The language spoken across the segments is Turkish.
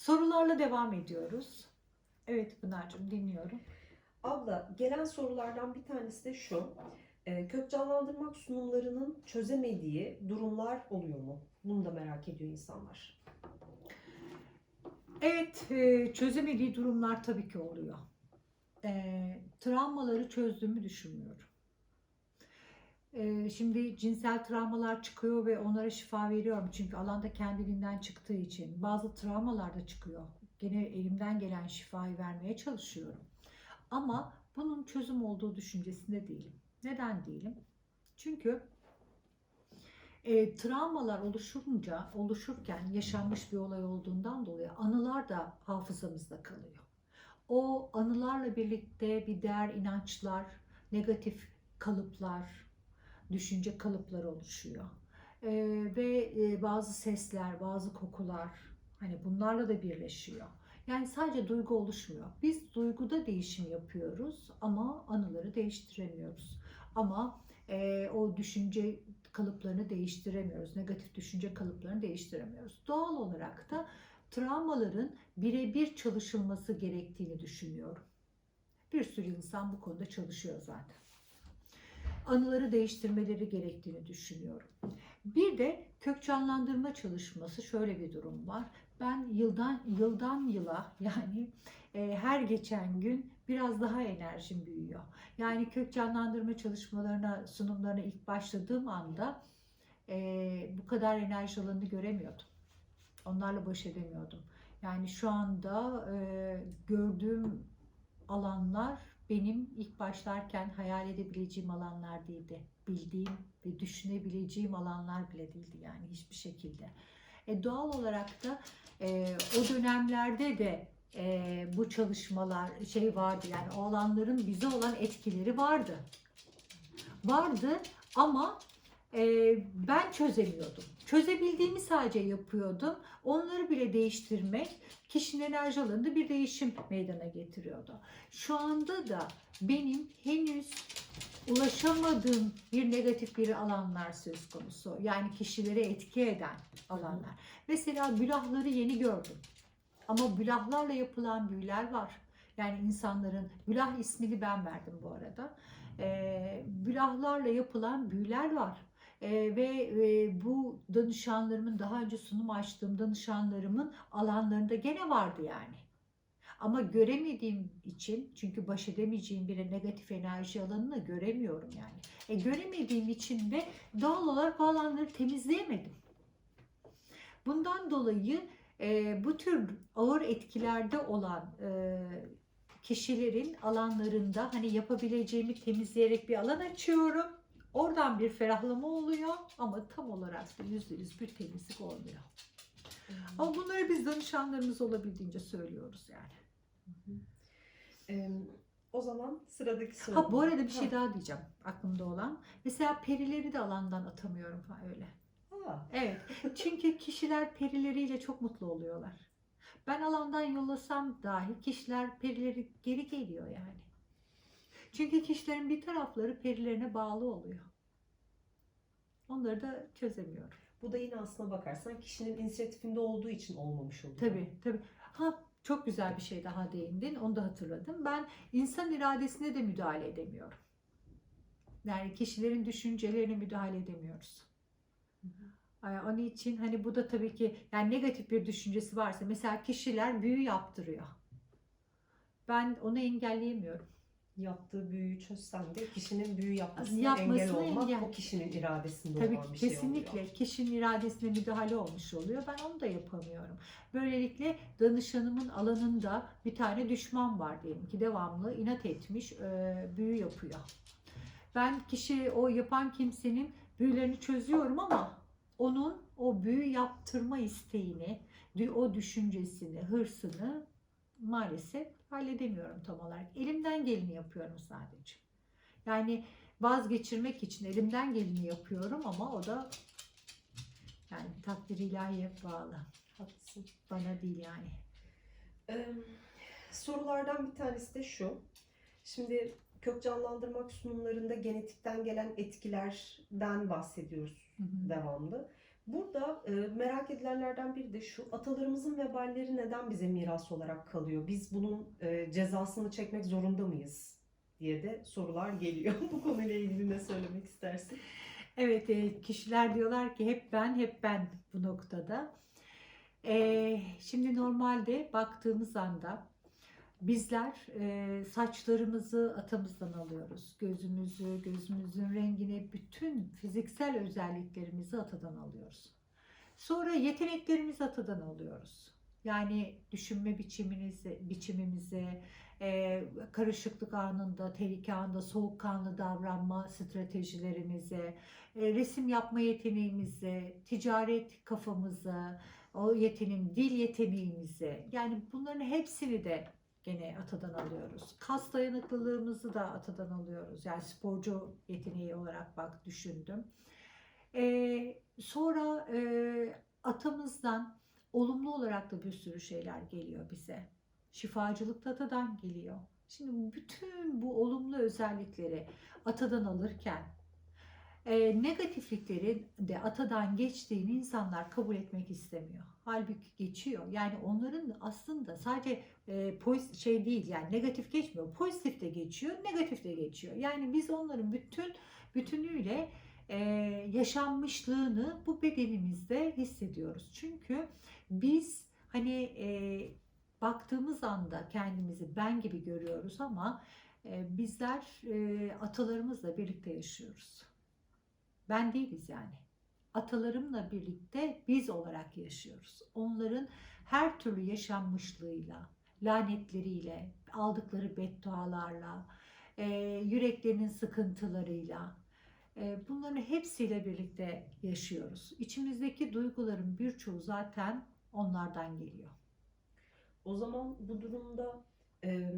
Sorularla devam ediyoruz. Evet Pınar'cığım dinliyorum. Abla gelen sorulardan bir tanesi de şu. E, kök canlandırmak sunumlarının çözemediği durumlar oluyor mu? Bunu da merak ediyor insanlar. Evet, e, çözemediği durumlar tabii ki oluyor. E, travmaları çözdüğümü düşünmüyorum. E, şimdi cinsel travmalar çıkıyor ve onlara şifa veriyorum. Çünkü alanda kendiliğinden çıktığı için. Bazı travmalar da çıkıyor. Gene elimden gelen şifayı vermeye çalışıyorum. Ama bunun çözüm olduğu düşüncesinde değilim. Neden değilim? Çünkü e, travmalar oluşunca, oluşurken yaşanmış bir olay olduğundan dolayı anılar da hafızamızda kalıyor. O anılarla birlikte bir değer inançlar, negatif kalıplar, düşünce kalıpları oluşuyor. E, ve e, bazı sesler, bazı kokular hani bunlarla da birleşiyor. Yani sadece duygu oluşmuyor. Biz duyguda değişim yapıyoruz ama anıları değiştiremiyoruz. Ama e, o düşünce kalıplarını değiştiremiyoruz. Negatif düşünce kalıplarını değiştiremiyoruz. Doğal olarak da travmaların birebir çalışılması gerektiğini düşünüyorum. Bir sürü insan bu konuda çalışıyor zaten. Anıları değiştirmeleri gerektiğini düşünüyorum. Bir de kök canlandırma çalışması şöyle bir durum var. Ben yıldan yıldan yıla yani e, her geçen gün biraz daha enerjim büyüyor. Yani kök canlandırma çalışmalarına, sunumlarına ilk başladığım anda e, bu kadar enerji alanını göremiyordum. Onlarla baş edemiyordum. Yani şu anda e, gördüğüm alanlar benim ilk başlarken hayal edebileceğim alanlar değildi. Bildiğim ve düşünebileceğim alanlar bile değildi yani hiçbir şekilde. E, doğal olarak da e, o dönemlerde de e, bu çalışmalar şey vardı yani o alanların bize olan etkileri vardı. Vardı ama e, ben çözemiyordum. Çözebildiğimi sadece yapıyordum. Onları bile değiştirmek kişinin enerji alanında bir değişim meydana getiriyordu. Şu anda da benim henüz ulaşamadığım bir negatif bir alanlar söz konusu. Yani kişilere etki eden alanlar. Mesela bülahları yeni gördüm. Ama bülahlarla yapılan büyüler var. Yani insanların, bülah ismini ben verdim bu arada. Ee, bülahlarla yapılan büyüler var. Ee, ve e, bu danışanlarımın, daha önce sunum açtığım danışanlarımın alanlarında gene vardı yani. Ama göremediğim için, çünkü baş edemeyeceğim bir negatif enerji alanını göremiyorum yani. E, göremediğim için de doğal olarak o alanları temizleyemedim. Bundan dolayı e, bu tür ağır etkilerde olan e, kişilerin alanlarında hani yapabileceğimi temizleyerek bir alan açıyorum. Oradan bir ferahlama oluyor ama tam olarak da yüzde yüz bir temizlik olmuyor. Ama bunları biz danışanlarımız olabildiğince söylüyoruz yani. E, o zaman sıradaki soru. Ha bu arada bir şey Ha. daha diyeceğim aklımda olan. Mesela perileri de alandan atamıyorum falan öyle. Ha, Evet. Çünkü kişiler perileriyle çok mutlu oluyorlar. Ben alandan yollasam dahi kişiler perileri geri geliyor yani. Çünkü kişilerin bir tarafları perilerine bağlı oluyor. Onları da çözemiyorum. Bu da yine aslına bakarsan kişinin inisiyatifinde olduğu için olmamış oluyor. Tabii tabii. Ha çok güzel bir şey daha değindin. Onu da hatırladım. Ben insan iradesine de müdahale edemiyorum. Yani kişilerin düşüncelerine müdahale edemiyoruz. Hı Onun için hani bu da tabii ki yani negatif bir düşüncesi varsa mesela kişiler büyü yaptırıyor. Ben onu engelleyemiyorum. Yaptığı büyüyü çözsen de kişinin büyü yapmasına, Yapmasına engel olmak engel. o kişinin iradesinde Tabii olan bir şey kesinlikle oluyor. kişinin iradesine müdahale olmuş oluyor. Ben onu da yapamıyorum. Böylelikle danışanımın alanında bir tane düşman var diyelim ki devamlı inat etmiş, e, büyü yapıyor. Ben kişi o yapan kimsenin büyülerini çözüyorum ama onun o büyü yaptırma isteğini, o düşüncesini, hırsını maalesef halledemiyorum tam olarak. Elimden geleni yapıyorum sadece. Yani vazgeçirmek için elimden geleni yapıyorum ama o da yani takdir ilahiye bağlı. Haklısın. Bana değil yani. Ee, sorulardan bir tanesi de şu. Şimdi kök canlandırmak sunumlarında genetikten gelen etkilerden bahsediyoruz Hı hı. devamlı. Burada e, merak edilenlerden biri de şu, atalarımızın veballeri neden bize miras olarak kalıyor? Biz bunun e, cezasını çekmek zorunda mıyız? diye de sorular geliyor. Bu konuyla ilgili ne söylemek istersin? Evet, e, kişiler diyorlar ki hep ben, hep ben bu noktada. E, şimdi normalde baktığımız anda bizler e, saçlarımızı atamızdan alıyoruz. Gözümüzü, gözümüzün rengini, bütün fiziksel özelliklerimizi atadan alıyoruz. Sonra yeteneklerimizi atadan alıyoruz. Yani düşünme biçimimizi, biçimimizi, e, karışıklık anında, tehlike anında soğukkanlı davranma stratejilerimizi, e, resim yapma yeteneğimizi, ticaret kafamızı, o yeteneğin, dil yeteneğimizi yani bunların hepsini de gene atadan alıyoruz. Kas dayanıklılığımızı da atadan alıyoruz. Yani sporcu yeteneği olarak bak düşündüm. E, sonra e, atamızdan olumlu olarak da bir sürü şeyler geliyor bize. Şifacılık da atadan geliyor. Şimdi bütün bu olumlu özellikleri atadan alırken e, negatifliklerin de atadan geçtiğini insanlar kabul etmek istemiyor. Halbuki geçiyor. Yani onların aslında sadece e, pozitif şey değil yani negatif geçmiyor. Pozitif de geçiyor, negatif de geçiyor. Yani biz onların bütün bütünüyle e, yaşanmışlığını bu bedenimizde hissediyoruz. Çünkü biz hani e, baktığımız anda kendimizi ben gibi görüyoruz ama e, bizler e, atalarımızla birlikte yaşıyoruz. Ben değiliz yani. Atalarımla birlikte biz olarak yaşıyoruz. Onların her türlü yaşanmışlığıyla, lanetleriyle, aldıkları beddualarla, e, yüreklerinin sıkıntılarıyla, e, bunların hepsiyle birlikte yaşıyoruz. İçimizdeki duyguların birçoğu zaten onlardan geliyor. O zaman bu durumda e,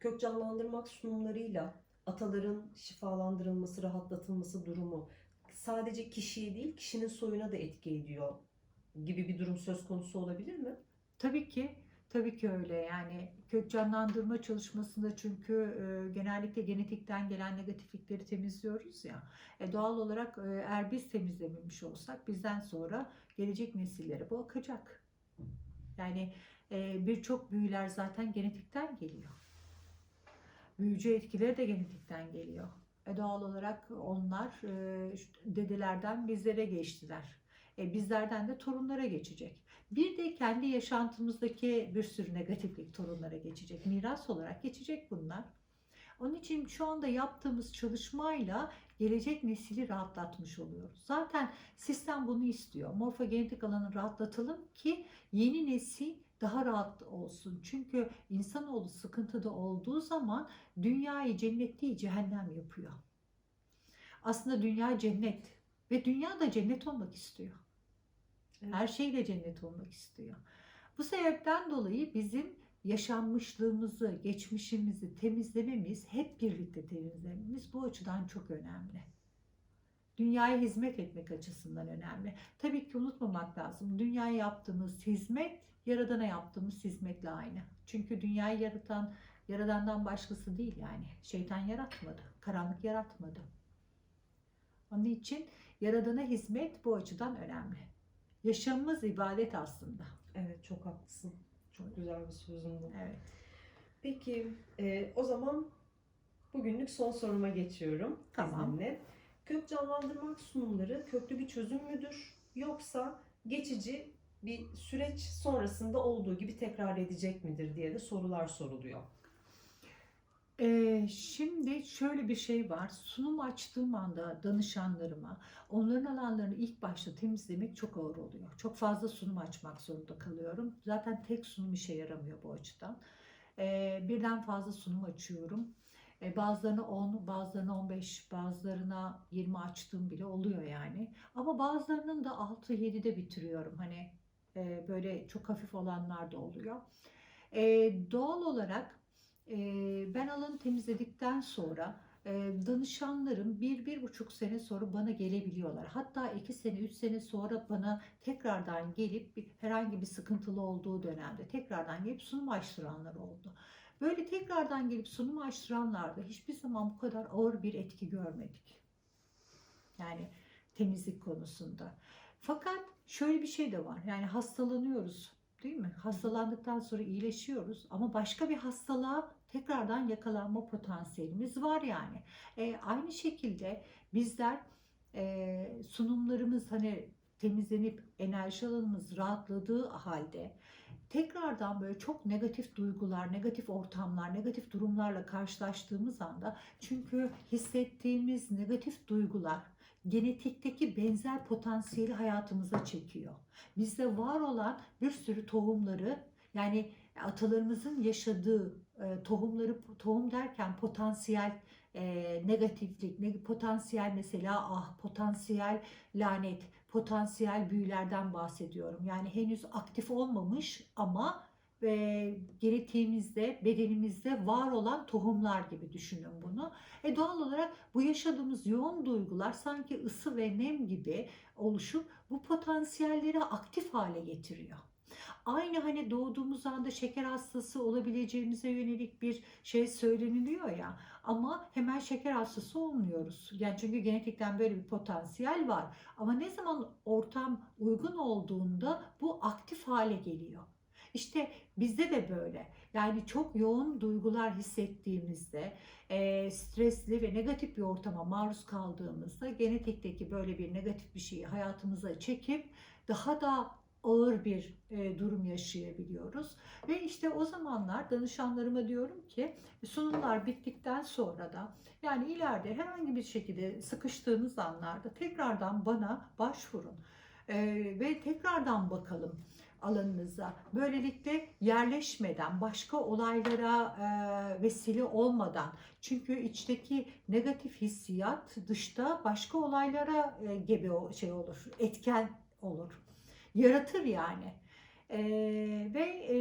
kök canlandırmak sunumlarıyla ataların şifalandırılması, rahatlatılması durumu sadece kişiye değil kişinin soyuna da etki ediyor gibi bir durum söz konusu olabilir mi? Tabii ki, tabii ki öyle. Yani kök canlandırma çalışmasında çünkü e, genellikle genetikten gelen negatiflikleri temizliyoruz ya. E, doğal olarak e, eğer biz temizlememiş olsak bizden sonra gelecek nesillere bu akacak. Yani e, birçok büyüler zaten genetikten geliyor. Büyücü etkileri de genetikten geliyor. E, doğal olarak onlar e, dedelerden bizlere geçtiler. E, bizlerden de torunlara geçecek. Bir de kendi yaşantımızdaki bir sürü negatiflik torunlara geçecek. Miras olarak geçecek bunlar. Onun için şu anda yaptığımız çalışmayla gelecek nesili rahatlatmış oluyoruz. Zaten sistem bunu istiyor. Morfogenetik alanı rahatlatalım ki yeni nesil daha rahat olsun. Çünkü insanoğlu sıkıntıda olduğu zaman dünyayı cennet değil cehennem yapıyor. Aslında dünya cennet ve dünya da cennet olmak istiyor. Evet. Her şeyle cennet olmak istiyor. Bu sebepten dolayı bizim yaşanmışlığımızı, geçmişimizi temizlememiz, hep birlikte temizlememiz bu açıdan çok önemli. Dünyaya hizmet etmek açısından önemli. Tabii ki unutmamak lazım. Dünyaya yaptığımız hizmet, Yaradan'a yaptığımız hizmetle aynı. Çünkü dünyayı yaratan, Yaradan'dan başkası değil yani. Şeytan yaratmadı, karanlık yaratmadı. Onun için Yaradan'a hizmet bu açıdan önemli. Yaşamımız ibadet aslında. Evet çok haklısın. Çok güzel bir sözün bu. Evet. Peki e, o zaman bugünlük son soruma geçiyorum. Tamam. izninle. Kök canlandırmak sunumları köklü bir çözüm müdür? Yoksa geçici bir süreç sonrasında olduğu gibi tekrar edecek midir diye de sorular soruluyor. Ee, şimdi şöyle bir şey var. Sunum açtığım anda danışanlarıma onların alanlarını ilk başta temizlemek çok ağır oluyor. Çok fazla sunum açmak zorunda kalıyorum. Zaten tek sunum işe yaramıyor bu açıdan. Ee, birden fazla sunum açıyorum. Ee, bazılarına 10, bazılarına 15, bazılarına 20 açtığım bile oluyor yani. Ama bazılarının da 6-7'de bitiriyorum. Hani e, böyle çok hafif olanlar da oluyor. Ee, doğal olarak ee, ben alanı temizledikten sonra e, danışanlarım bir, bir buçuk sene sonra bana gelebiliyorlar. Hatta iki sene, üç sene sonra bana tekrardan gelip herhangi bir sıkıntılı olduğu dönemde tekrardan gelip sunum açtıranlar oldu. Böyle tekrardan gelip sunum açtıranlarda hiçbir zaman bu kadar ağır bir etki görmedik. Yani temizlik konusunda. Fakat şöyle bir şey de var. Yani hastalanıyoruz değil mi? Hastalandıktan sonra iyileşiyoruz ama başka bir hastalığa tekrardan yakalanma potansiyelimiz var yani. E, aynı şekilde bizler e, sunumlarımız hani temizlenip enerji alanımız rahatladığı halde tekrardan böyle çok negatif duygular, negatif ortamlar, negatif durumlarla karşılaştığımız anda çünkü hissettiğimiz negatif duygular genetikteki benzer potansiyeli hayatımıza çekiyor. Bizde var olan bir sürü tohumları yani atalarımızın yaşadığı e, tohumları tohum derken potansiyel e, negatiflik, ne, potansiyel mesela ah, potansiyel lanet, potansiyel büyülerden bahsediyorum. Yani henüz aktif olmamış ama e, genetiğimizde, bedenimizde var olan tohumlar gibi düşünün bunu. E doğal olarak bu yaşadığımız yoğun duygular sanki ısı ve nem gibi oluşup bu potansiyelleri aktif hale getiriyor. Aynı hani doğduğumuz anda şeker hastası olabileceğimize yönelik bir şey söyleniliyor ya ama hemen şeker hastası olmuyoruz. Yani çünkü genetikten böyle bir potansiyel var. Ama ne zaman ortam uygun olduğunda bu aktif hale geliyor. İşte bizde de böyle. Yani çok yoğun duygular hissettiğimizde, e, stresli ve negatif bir ortama maruz kaldığımızda genetikteki böyle bir negatif bir şeyi hayatımıza çekip daha da ağır bir e, durum yaşayabiliyoruz. Ve işte o zamanlar danışanlarıma diyorum ki sunumlar bittikten sonra da yani ileride herhangi bir şekilde sıkıştığınız anlarda tekrardan bana başvurun. E, ve tekrardan bakalım alanınıza. Böylelikle yerleşmeden, başka olaylara e, vesile olmadan. Çünkü içteki negatif hissiyat dışta başka olaylara e, gebe şey olur, etken olur. Yaratır yani. E, ve e,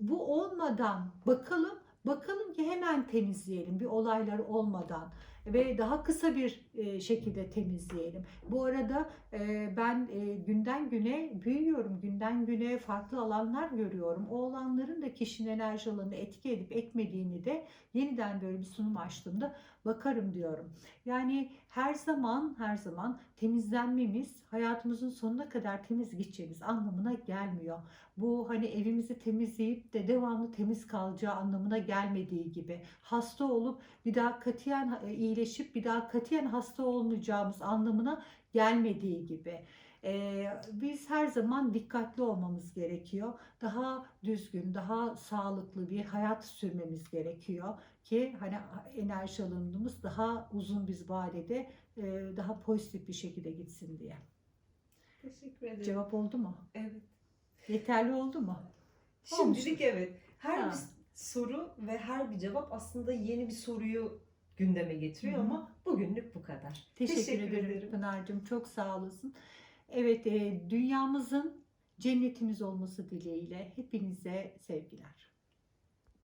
bu olmadan bakalım, bakalım ki hemen temizleyelim bir olaylar olmadan ve daha kısa bir e, şekilde temizleyelim. Bu arada e, ben e, günden güne büyüyorum, günden güne farklı alanlar görüyorum. O alanların da kişinin enerji alanını etki edip etmediğini de yeniden böyle bir sunum açtığımda bakarım diyorum. Yani her zaman her zaman temizlenmemiz hayatımızın sonuna kadar temiz gideceğimiz anlamına gelmiyor. Bu hani evimizi temizleyip de devamlı temiz kalacağı anlamına gelmediği gibi hasta olup bir daha katiyen e, iyileşip bir daha katiyen hasta olmayacağımız anlamına gelmediği gibi. Ee, biz her zaman dikkatli olmamız gerekiyor. Daha düzgün, daha sağlıklı bir hayat sürmemiz gerekiyor ki hani enerji alanımız daha uzun bir vadede e, daha pozitif bir şekilde gitsin diye. Teşekkür ederim. Cevap oldu mu? Evet. Yeterli oldu mu? Şimdilik evet. Her Ha. bir soru ve her bir cevap aslında yeni bir soruyu gündeme getiriyor Hı ama bugünlük bu kadar. Teşekkür, ederim, Pınar'cığım. Çok sağ olasın. Evet, e, dünyamızın cennetimiz olması dileğiyle hepinize sevgiler.